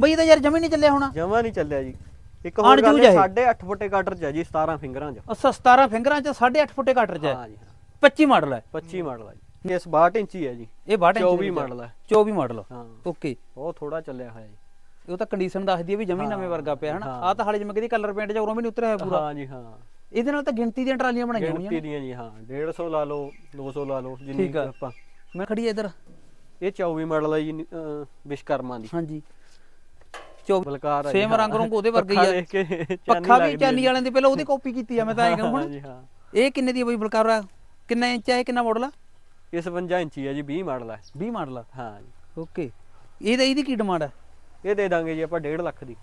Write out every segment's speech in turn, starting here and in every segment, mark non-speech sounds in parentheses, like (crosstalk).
ਬਈ ਇਹ ਤਾਂ ਯਾਰ ਜਮੀ ਨਹੀਂ ਚੱਲਿਆ ਹੋਣਾ। ਜਮਾ ਨਹੀਂ ਚੱਲਿਆ ਜੀ। ਇੱਕ ਹੋਰ ਗੱਲ ਹੈ। 8.5 ਫੁੱਟੇ ਕਟਰ ਚ ਹੈ ਜੀ 17 ਫਿੰਗਰਾਂ ਚ। ਅੱਛਾ 17 ਫਿੰਗਰਾਂ ਚ 8.5 ਫੁੱਟੇ ਕਟਰ ਚ ਹੈ। ਹਾਂ ਜੀ ਹਾਂ। 25 ਮਾਡਲ ਹੈ। 25 ਮਾਡਲ ਹੈ ਜੀ। ਇਸ 62 ਇੰਚੀ ਹੈ ਜੀ। ਇਹ 62 ਇੰਚ 24 ਮਾਡਲ ਹੈ। 24 ਮਾਡਲ ਹਾਂ। ਓਕੇ। ਬਹੁਤ ਥੋੜਾ ਚੱਲਿਆ ਹੋਇਆ ਜੀ। ਉਹ ਤਾਂ ਕੰਡੀਸ਼ਨ ਦੱਸਦੀ ਹੈ ਵੀ ਜਮੀ ਨਵੇਂ ਵਰਗਾ ਪਿਆ ਹਨਾ? ਆ ਤਾਂ ਹਾਲੇ ਜਿਵੇਂ ਕਦੀ ਕਲਰ ਪੇਂਟ ਜਾਂ ਉਰੋਂ ਵੀ ਨਹੀਂ ਉਤਰਿਆ ਹੋਇਆ ਪੂਰਾ। ਹਾਂ ਜੀ ਹਾਂ। ਇਹਦੇ ਨਾਲ ਤਾਂ ਗਿਣਤੀ ਦੀਆਂ ਟਰਾਲੀਆਂ ਬਣਾਈਆਂ ਹੋਣੀਆਂ ਗਿਣਤੀ ਦੀਆਂ ਜੀ ਹਾਂ। 150 ਲਾ ਲਓ 200 ਲਾ ਲਓ ਜਿੰਨੀ। ਆਪਾਂ। ਮੈਂ ਖੜੀ ਇੱਧਰ। ਇਹ 24 ਮਾਡਲ ਹੈ ਜੀ ਵਿਸ਼ਕਰਮਾ ਦੀ। ਹਾਂਜੀ। 24 ਬਲਕਾਰ ਸੇਮ ਰੰਗ ਰੰਗ ਉਹਦੇ ਵਰਗਾ ਆ। ਦੇਖ ਕੇ ਪੱਖਾ ਵੀ ਚਾਨੀ ਵਾਲਿਆਂ ਦੀ ਪਹਿਲਾਂ ਉਹਦੀ ਕਾਪੀ ਕੀਤੀ ਆ ਮੈਂ ਤਾਂ ਐਂ ਕਹਾਂ ਹੁਣ ਇਹ ਕਿੰਨੇ ਦੀ ਆ ਬਈ ਬਲਕਾਰਾ ਕਿੰਨਾ ਇੰਚ ਹੈ ਇਹ ਕਿੰਨਾ ਮਾਡਲ ਆ? ਇਹ 57 ਇੰਚੀ ਹੈ ਜੀ 20 ਮਾਡਲ ਹੈ 20 ਮਾਡਲ ਆ? ਹਾਂ ਜੀ। ਓਕੇ। ਇਹਦਾ ਇਹਦੀ ਕੀ ਡਿਮਾਂਡ ਹੈ ਇਹ ਦੇ ਦਾਂਗੇ ਜੀ ਆਪਾਂ 1.5 ਲੱਖ ਦੀ।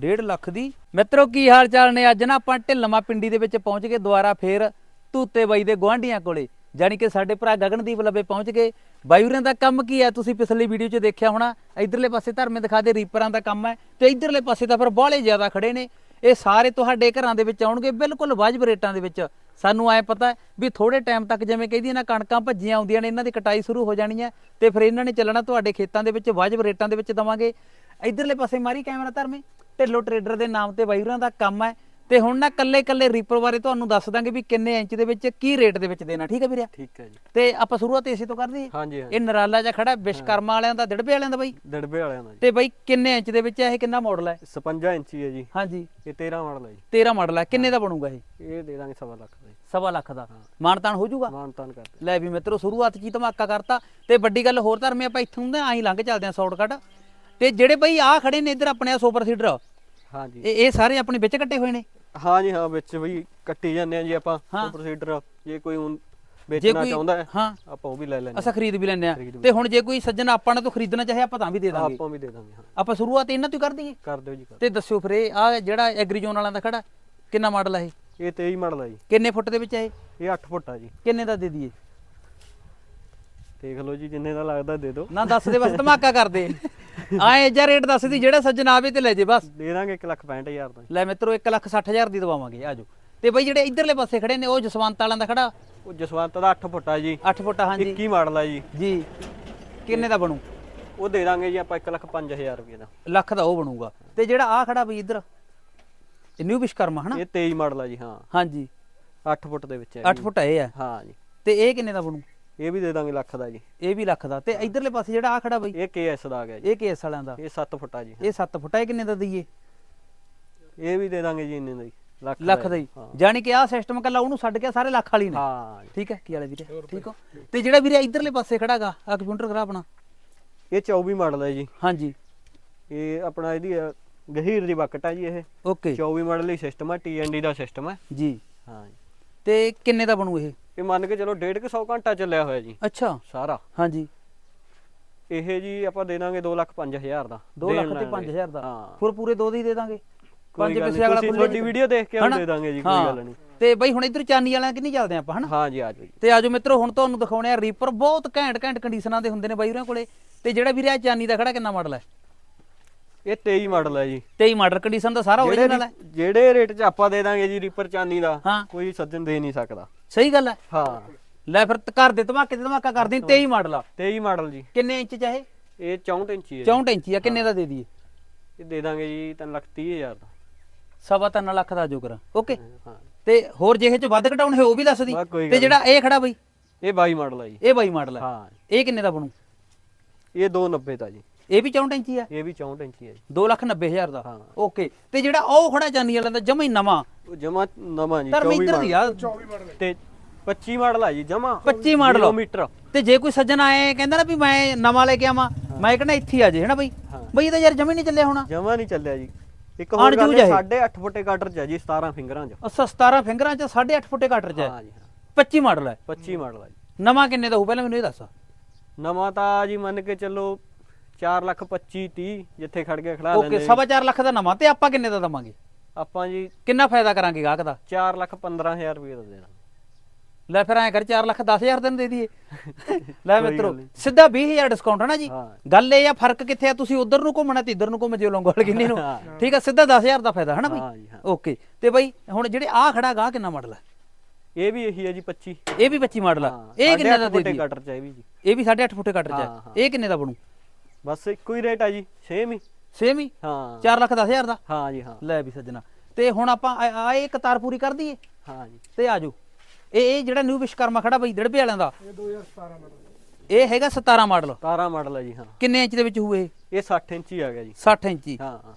1.5 ਲੱਖ ਦੀ? ਮਿੱਤਰੋ ਕੀ ਹਾਲ ਚਾਲ ਨੇ? ਅੱਜ ਨਾ ਆਪਾਂ ਢਿੱਲਮਾ ਪਿੰਡੀ ਦੇ ਵਿੱਚ ਪਹੁੰਚ ਗਏ ਦੁਬਾਰਾ ਫੇਰ ਤੂਤੇ ਬਾਈ ਦੇ ਗੁਆਂਢੀਆਂ ਕੋਲੇ। ਜਾਨੀ ਕਿ ਸਾਡੇ ਭਰਾ ਗਗਨਦੀਪ ਲੱਭੇ ਪਹੁੰਚ ਗਏ। ਬਾਈ ਦਾ ਕੰਮ ਕੀ ਹੈ ਤੁਸੀਂ ਪਿਛਲੀ ਵੀਡੀਓ 'ਚ ਦੇਖਿਆ ਹੋਣਾ, ਇਧਰਲੇ ਪਾਸੇ ਧਰਮੇ ਦਿਖਾ ਦੇ, ਰੀਪਰਾਂ ਦਾ ਕੰਮ ਹੈ ਤੇ ਇਧਰਲੇ ਪਾਸੇ ਤਾਂ ਫਿਰ ਬਾਹਲੇ ਜ਼ਿਆਦਾ ਖੜੇ ਨੇ। ਇਹ ਸਾਰੇ ਤੁਹਾਡੇ ਘਰਾਂ ਦੇ ਵਿੱਚ ਆਉਣਗੇ, ਬਿਲਕੁਲ ਵਾਜਬ ਰੇਟਾਂ ਦੇ ਵਿੱਚ। ਸਾਨੂੰ ਐ ਪਤਾ ਵੀ ਥੋੜੇ ਟਾਈਮ ਤੱਕ ਜਿਵੇਂ ਕਹਿੰਦੀਆਂ ਨਾ ਕਣਕਾਂ ਭੱਜੀਆਂ ਆਉਂਦੀਆਂ ਨੇ, ਇਹਨਾਂ ਦੀ ਕਟਾਈ ਸ਼ੁਰੂ ਹੋ ਜਾਣੀ ਹੈ ਤੇ ਫਿਰ ਇਹਨਾਂ ਨੇ ਚੱਲਣਾ ਤੁਹਾਡੇ ਖੇਤਾਂ ਦੇ ਵਿੱਚ, ਵਾਜਬ ਰੇਟਾਂ ਦੇ ਵਿੱਚ ਦਵਾਂਗੇ। ਇਧਰਲੇ ਪਾਸੇ ਮਾਰੀ ਕੈਮਰਾ ਧਰਮੇ, ਢਿੱਲੋ ਟਰੇਡਰ ਦੇ ਨਾਮ ਤੇ ਬਾਈ ਦਾ ਕੰਮ ਹੈ ਤੇ ਹੁਣ ਨਾ ਕੱਲੇ ਕੱਲੇ ਰੀਪਰ ਬਾਰੇ ਤੁਹਾਨੂੰ ਦੱਸ ਦਾਂਗੇ ਵੀ ਕਿੰਨੇ ਇੰਚ ਦੇ ਵਿੱਚ ਕੀ ਰੇਟ ਦੇ ਵਿੱਚ ਦੇਣਾ ਠੀਕ ਹੈ ਵੀਰੇ ਠੀਕ ਹੈ ਜੀ। ਤੇ ਆਪਾਂ ਸ਼ੁਰੂਆਤ ਇਸੇ ਤੋਂ ਕਰਦੇ ਹਾਂ। ਹਾਂਜੀ ਇਹ ਨਰਾਲਾ ਜਿਹਾ ਖੜਾ ਵਿਸ਼ਕਰਮਾ ਵਾਲਿਆਂ ਦਾ ਦਿੜਬੇ ਵਾਲਿਆਂ ਦਾ ਬਾਈ। ਦੜਬੇ ਵਾਲਿਆਂ ਦਾ ਜੀ। ਤੇ ਬਾਈ ਕਿੰਨੇ ਇੰਚ ਦੇ ਵਿੱਚ ਹੈ ਇਹ ਕਿੰਨਾ ਮਾਡਲ ਹੈ 56 ਇੰਚੀ ਹੈ ਜੀ। ਹਾਂਜੀ। ਇਹ 13 ਮਾਡਲ ਹੈ 13 ਮਾਡਲ ਹੈ ਕਿੰਨੇ ਦਾ ਬਣੂਗਾ ਇਹ? ਜੀ ਇਹ ਦੇ ਦਾਂਗੇ ਸਵਾ ਲੱਖ ਦਾ ਜੀ। ਸਵਾ ਲੱਖ ਦਾ। ਮਾਨਤਾਨ ਹੋ ਜਾਊਗਾ? ਮਾਨਤਾਨ ਕਰਦੇ ਲੈ ਵੀ ਮਿੱਤਰੋ ਸ਼ੁਰੂਆਤ ਹੀ ਧਮਾਕਾ ਕਰਤਾ। ਤੇ ਵੱਡੀ ਗੱਲ ਹੋਰ ਧਰਮੇ ਆਪਾਂ ਇੱਥੋਂ ਦੇ ਆਹੀਂ ਲੰਘ ਚੱਲਦੇ ਆ ਸ਼ਾਰਟਕਟ ਤੇ ਜਿਹੜੇ ਬਈ ਆ ਖੜੇ ਨੇ ਇੱਧਰ ਆਪਣੇ ਆ ਸੁਪਰ ਸੀਡਰ ਹਾਂਜੀ ਇਹ ਸਾਰੇ ਆਪਣੇ ਵਿੱਚ ਕੱਟੇ ਹੋਏ ਨੇ। ਹਾਂ ਜੀ ਹਾਂ ਵਿੱਚ ਵੀ ਕੱਟੀ ਜਾਂਦੇ ਆ ਜੀ ਆਪਾਂ ਹਾਂ। ਪ੍ਰੋਸੀਡਰ ਜੇ ਕੋਈ ਹੁਣ ਵੇਚਣਾ ਕੋਈ ਚਾਹੁੰਦਾ ਹੈ ਹਾਂ। ਆਪਾਂ ਉਹ ਵੀ ਲੈ ਲੈਂਦੇ ਅਸਾਂ ਖਰੀਦ ਵੀ ਲੈਂਦੇ ਆ ਖਰੀਦ ਵੀ ਤੇ ਹੁਣ ਜੇ ਕੋਈ ਸੱਜਣ ਆਪਾਂ ਨੇ ਤੋਂ ਖਰੀਦਣਾ ਚਾਹੇ ਆਪਾਂ ਤਾਂ ਵੀ ਦੇ ਹਾਂ, ਦਾਂਗੇ। ਆਪਾਂ ਵੀ ਦੇ ਦਾਂਗੇ ਹਾਂ। ਆਪਾਂ ਸ਼ੁਰੂਆਤ ਇਹਨਾਂ ਤੋਂ ਹੀ ਕਰ ਦਈਏ। ਕਰ ਦਿਓ ਜੀ ਕਰ ਤੇ ਦੱਸਿਓ ਫਿਰ ਇਹ ਆ ਜਿਹੜਾ ਐਗਰੀਜ਼ੋਨ ਵਾਲਿਆਂ ਦਾ ਖੜਾ ਕਿੰਨਾ ਮਾਡਲ ਹੈ ਇਹ? ਇਹ 23 ਮਾਡਲ ਹੈ ਜੀ। ਕਿੰਨੇ ਫੁੱਟ ਦੇ ਵਿੱਚ ਹੈ ਇਹ? ਇਹ 8 ਫੁੱਟ ਆ ਜੀ। ਕਿੰਨੇ ਦਾ ਦੇ ਦਈਏ? ਦੇਖ ਲਓ ਜੀ ਜਿੰਨੇ ਦਾ ਲੱਗਦਾ ਦੇ ਦਿਓ। ਨਾ ਦੱਸ ਦੇ ਬਸ ਧਮਾਕਾ ਕਰ ਦੇ ਆਏ ਜਾਂ ਰੇਟ ਦੱਸ ਦੀ ਜਿਹੜਾ ਸੱਜਣ ਆਵੇ ਤੇ ਲੈ ਜੇ ਬਸ। ਦੇ ਦਾਂਗੇ 1 ਲੱਖ 65000 ਦਾ। ਲੈ ਮਿੱਤਰੋ 1 ਲੱਖ 60 ਹਜ਼ਾਰ ਦੀ ਦਵਾਵਾਂਗੇ ਆਜੋ ਤੇ ਬਈ ਜਿਹੜੇ ਇਧਰਲੇ ਪਾਸੇ ਖੜੇ ਨੇ ਉਹ ਜਸਵੰਤ ਵਾਲਿਆਂ ਦਾ ਖੜਾ? ਉਹ ਜਸਵੰਤ ਦਾ 8 ਫੁੱਟ ਜੀ। 8 ਫੁੱਟ ਹਾਂਜੀ। 21 ਮਾਡਲ ਆ ਜੀ। ਜੀ। ਕਿੰਨੇ ਦਾ ਬਣੂ? ਉਹ ਦੇ ਦਾਂਗੇ ਜੀ ਆਪਾਂ 1 ਲੱਖ 5000 ਰੁਪਏ ਦਾ। ਲੱਖ ਦਾ ਉਹ ਬਣੂਗਾ। ਤੇ ਜਿਹੜਾ ਆ ਖੜਾ ਬਈ ਇਧਰ? ਇਹ ਨਿਊ ਵਿਸ਼ਕਰਮਾ ਹਨਾ? ਇਹ 23 ਮਾਡਲ ਆ ਜੀ ਹਾਂ। ਹਾਂਜੀ। 8 ਫੁੱਟ ਦੇ ਵਿੱਚ ਹੈ 8 ਫੁੱਟ ਇਹ ਆ। ਹਾਂ ਜੀ। ਤੇ ਇਹ ਕਿੰਨੇ ਦਾ ਬਣੂ? ਇਹ ਵੀ ਦੇ ਦਾਂਗੇ ਲੱਖ ਦਾ ਜੀ। ਇਹ ਵੀ ਲੱਖ ਦਾ। ਤੇ ਇਧਰਲੇ ਪਾਸੇ ਜਿਹੜਾ ਆ ਖੜਾ ਬਈ? ਇਹ KS ਦਾ ਆ ਗਿਆ ਜੀ। ਇਹ ਕੇਸ ਵਾਲਿਆਂ ਦਾ। ਇਹ 7 ਫੁੱਟ ਜੀ। ਇਹ 7 ਫੁੱਟ ਇਹ ਕਿੰਨੇ ਦਾ ਦਈਏ? ਇਹ ਵੀ ਦੇ ਦਾਂਗੇ ਜੀ ਇੰਨੇ ਦਾ ਜੀ। ਲੱਖ ਲੱਖ ਦਾ ਹੀ। ਜਾਣੀ ਕਿ ਆਹ ਸਿਸਟਮ ਕੱਲਾ ਉਹਨੂੰ ਛੱਡ ਕੇ ਸਾਰੇ ਲੱਖ ਵਾਲੀ ਨੇ। ਹਾਂ। ਠੀਕ ਹੈ ਕੀ ਵਾਲੇ ਵੀਰੇ? ਠੀਕ ਹੋ। ਤੇ ਜਿਹੜਾ ਵੀਰੇ ਇਧਰਲੇ ਪਾਸੇ ਖੜਾਗਾ ਆ ਕੰਪਿਊਟਰ ਕਰਾ ਆਪਣਾ। ਇਹ 24 ਮਾਡਲ ਹੈ ਜੀ। ਹਾਂਜੀ। ਇਹ ਆਪਣਾ ਇਹਦੀ ਗਹੀਰ ਦੀ ਬਕਟ ਹੈ ਜੀ ਇਹ। ਓਕੇ 24 ਮਾਡਲ ਹੀ ਸਿਸਟਮ ਹੈ TND ਦਾ ਸਿਸਟਮ ਹੈ ਜੀ। ਹਾਂ ਜੀ। ਤੇ ਕਿੰਨੇ ਦਾ ਬਣੂ ਇਹ? ਇਹ ਮੰਨ ਕੇ ਚਲੋ 1.5 100 ਘੰਟਾ ਚੱਲਿਆ ਹੋਇਆ ਜੀ। ਅੱਛਾ। ਸਾਰਾ। ਹਾਂਜੀ। ਇਹ ਜੀ ਆਪਾਂ ਦੇ ਦਾਂਗੇ 2 ਲੱਖ 5000 ਦਾ। 2 ਦੇਣ ਲੱਖ ਤੇ ਲਾਂਗੇ। 5000 ਦਾ। ਫਿਰ ਪੂਰੇ ਦੋ ਦੀ ਦੇ ਦਾਂਗੇ। ਪੰਜ ਪੈਸੇ ਅਗਲਾ ਖੁੱਲੇ ਤੁਹਾਡੀ ਵੀਡੀਓ ਦੇਖ ਕੇ? ਦੇ ਦਾਂਗੇ ਜੀ ਕੋਈ। ਗੱਲ ਨਹੀਂ। ਤੇ ਬਈ ਹੁਣ ਇਧਰ ਚਾਨੀ ਵਾਲਿਆਂ ਕਿੰਨੀ ਚੱਲਦੇ ਆਪਾਂ ਹਨਾ? ਹਾਂ ਜੀ ਆ ਜਾਓ ਜੀ। ਤੇ ਆਜੋ ਮਿੱਤਰੋ ਹੁਣ ਤੁਹਾਨੂੰ ਦਿਖਾਉਣੇ ਆ ਰੀਪਰ ਬਹੁਤ ਘੈਂਟ ਘੈਂਟ ਕੰਡੀਸ਼ਨਾਂ ਦੇ ਹੁੰਦੇ ਨੇ ਬਾਈ ਉਹਨਾਂ ਕੋਲੇ। ਤੇ ਜਿਹੜਾ ਵੀਰੇ ਆ ਚਾਨੀ ਦਾ ਖੜਾ ਕਿੰਨਾ ਮਾਡਲ ਹੈ? ਇਹ 23 ਮਾਡਲ ਹੈ ਜੀ। 23 ਮਾਡਲ ਕੰਡੀਸ਼ਨ ਦਾ ਸਾਰਾ ਓਰੀਜਨਲ ਹੈ। ਜਿਹੜੇ ਰੇਟ 'ਚ ਆਪਾਂ ਦੇ ਦਾਂਗੇ ਜੀ ਰੀਪਰ ਚਾਨੀ ਦਾ ਕੋਈ ਸੱਜਣ ਦੇ ਨਹੀਂ ਸਕਦਾ। ਸਹੀ ਗੱਲ ਹੈ। ਹਾਂ। ਲੈ ਫਿਰ ਤ- ਕਰ ਦੇ ਧਮਾਕੇ ਤੇ ਧਮਾਕਾ ਕਰ ਦੇ 23 ਮਾਡਲ ਆ। 23 ਮਾਡਲ ਜੀ। ਕਿੰਨੇ ਇੰਚ ਚਾਹੇ ਇਹ? 64 ਇੰਚੀ ਹੈ 64 ਇੰਚੀ ਆ। ਕਿੰਨੇ ਦਾ ਦੇ ਦਈਏ? ਇਹ ਦੇ ਦਾਂਗੇ ਜੀ 3 ਲੱਖ 30 ਹਜ਼ਾਰ ਦਾ। ਸਵਾ ਤਿੰਨ ਲੱਖ ਦਾ ਜੋ ਕਰਾਂ ਓਕੇ। ਹਾਂ ਤੇ ਹੋਰ ਜਿਹੇ ਚ ਵੱਧ ਘਟਾਉਣ ਹੈ ਉਹ ਵੀ ਦੱਸ ਦੀ ਤੇ ਜਿਹੜਾ ਇਹ ਖੜਾ ਬਈ? ਇਹ 22 ਮਾਡਲ ਹੈ ਜੀ। ਇਹ ਬਾਈ ਮਾਡਲ ਹੈ ਹਾਂ। ਇਹ ਕਿੰਨੇ ਦਾ ਬਣੂ? ਇਹ 290 ਦਾ ਜੀ। ਇਹ ਵੀ 64 ਇੰਚੀ ਆ? ਇਹ ਵੀ 64 ਇੰਚੀ ਹੈ ਜੀ। 2 ਲੱਖ 90 ਹਜ਼ਾਰ ਦਾ। ਹਾਂ। ਓਕੇ। ਤੇ ਜਿਹੜਾ ਉਹ ਖੜਾ ਚਾਨੀ ਵਾਲਾ ਦਾ ਜਮਾ ਹੀ ਨਵਾਂ? ਉਹ ਜਮਾ ਨਵਾਂ ਜੀ ਧਰਮ 24 ਇੱਧਰ ਦੀ ਆ। ਤੇ 25 ਮਾਡਲ ਆ ਜੀ ਜਮਾ। 25 ਮਾਡਲ। ਕਿਲੋਮੀਟਰ। ਤੇ ਜੇ ਕੋਈ ਸੱਜਣ ਆਏ ਕਹਿੰਦਾ ਨਾ ਵੀ ਮੈਂ ਨਵਾਂ ਲੈ ਕੇ ਆਵਾਂ ਮੈਂ ਕਹਿੰਦਾ ਇੱਥੇ ਹੀ ਆ ਜੇ ਹਨਾ ਬਈ? ਹਾਂ। ਬਈ ਇਹ ਤਾਂ ਯਾਰ ਜਮੀ ਨਹੀਂ ਚੱਲਿਆ ਹੋਣਾ। ਜਮਾ ਨਹੀਂ ਚੱਲਿਆ ਜੀ। ਇੱਕ ਹੋਰ ਗੱਲ ਜੂਝ ਹੈ। 8.5 ਫੁੱਟੇ ਕਟਰ ਚ ਹੈ ਜੀ 17 ਫਿੰਗਰਾਂ ਚ। ਅੱਛਾ 17 ਫਿੰਗਰਾਂ ਚ 8.5 ਫੁੱਟੇ ਕਟਰ ਚ ਹੈ ਹਾਂ ਜੀ ਹਾਂ। 25 ਮਾਡਲ ਹੈ 25 ਮਾਡਲ ਆ ਜੀ। ਨਵਾਂ ਕਿੰਨੇ ਦਾ ਹੋਊ? ਪਹਿਲਾਂ ਮੈਨੂੰ ਇਹ ਦੱਸ। ਨਵਾਂ ਤਾਂ ਜੀ ਮੰਨ ਕੇ ਚੱਲੋ 4 ਲੱਖ 25 30 ਜਿੱਥੇ ਖੜ ਕੇ ਖੜਾ ਓਕੇ ਲੈਂਦੇ ਸਵਾ ਚਾਰ ਲੱਖ ਦਾ ਨਵਾਂ ਤੇ ਆਪਾਂ ਕਿੰਨੇ ਦਾ ਦਵਾਂਗੇ? ਆਪਾਂ ਜੀ ਕਿੰਨਾ ਫਾਇਦਾ ਕਰਾਂਗੇ ਗਾਹਕ ਦਾ? 4 ਲੱਖ 15000 ਰੁਪਏ ਦਾ ਦੇਣਾ। ਲੈ ਫਿਰ ਐਂ ਕਰ 4 ਲੱਖ 10000 ਦਿਨ ਦੇ ਦਈਏ। (laughs) ਲੈ ਕੋਈ ਮਿੱਤਰੋ ਗੱਲ ਨਹੀਂ। ਸਿੱਧਾ 20000 ਡਿਸਕਾਊਂਟ ਹੈ ਨਾ ਜੀ? ਹਾਂ। ਗੱਲ ਇਹ ਆ ਫ਼ਰਕ ਕਿੱਥੇ ਆ? ਤੁਸੀਂ ਉਧਰ ਨੂੰ ਘੁੰਮਣਾ ਤੇ ਇੱਧਰ ਨੂੰ ਘੁੰਮ ਜਿਓ ਲੰਗੋਲ ਕਿੰਨੀ ਨੂੰ। ਹਾਂ। ਠੀਕ ਆ ਸਿੱਧਾ 10000 ਦਾ ਫਾਇਦਾ ਹੈ ਨਾ ਬਈ? ਹਾਂ ਜੀ ਹਾਂ। ਓਕੇ ਤੇ ਬਈ ਹੁਣ ਜਿਹੜੇ ਆ ਖੜਾ ਗਾਹ ਕਿੰਨਾ ਮਾਡਲ ਹੈ ਇਹ ਵੀ ਇਹੀ ਹੈ ਜੀ 25 ਇਹ ਵੀ 25 ਮਾਡਲ ਆ। ਇਹ ਕਿੰਨੇ ਦਾ ਦੇ ਦਈਏ? ਕਟਰ ਚ ਹੈ ਇਹ ਵੀ ਜੀ। ਇਹ ਵੀ 8.5 ਫੁੱਟੇ ਕੱਟ ਚ ਹੈ ਹਾਂ। ਇਹ ਕਿੰਨੇ ਦਾ ਬਣੂ? ਬਸ ਇੱਕੋ ਹੀ ਰੇਟ ਆ ਜੀ ਸੇਮ ਹੀ। ਸੇਮ ਹੀ? ਹਾਂ। 4 ਲੱਖ 10 ਹਜ਼ਾਰ ਦਾ? ਹਾਂ ਜੀ ਹਾਂ। ਲੈ ਵੀ ਸੱਜਣਾ। ਤੇ ਹੁਣ ਆਪਾਂ ਆ- ਇਹ ਕਤਾਰ ਪੂਰੀ ਕਰ ਦਈਏ? ਹਾਂ ਜੀ। ਤੇ ਆਜੋ ਇਹ ਇਹ ਜਿਹੜਾ ਨਿਊ ਵਿਸ਼ਕਰਮਾ ਖੜਾ ਬਈ ਡੜਬੇ ਵਾਲਿਆਂ ਦਾ? ਇਹ 2017 ਮਾਡਲ ਇਹ ਹੈਗਾ 17 ਮਾਡਲ 17 ਮਾਡਲ ਹੈ ਜੀ ਹਾਂ। ਕਿੰਨੇ ਇੰਚ ਦੇ ਵਿੱਚ ਹੋਊ ਇਹ? ਇਹ 60 ਇੰਚੀ ਆ ਗਿਆ ਜੀ। 60 ਇੰਚੀ ਹਾਂ। ਹਾਂ।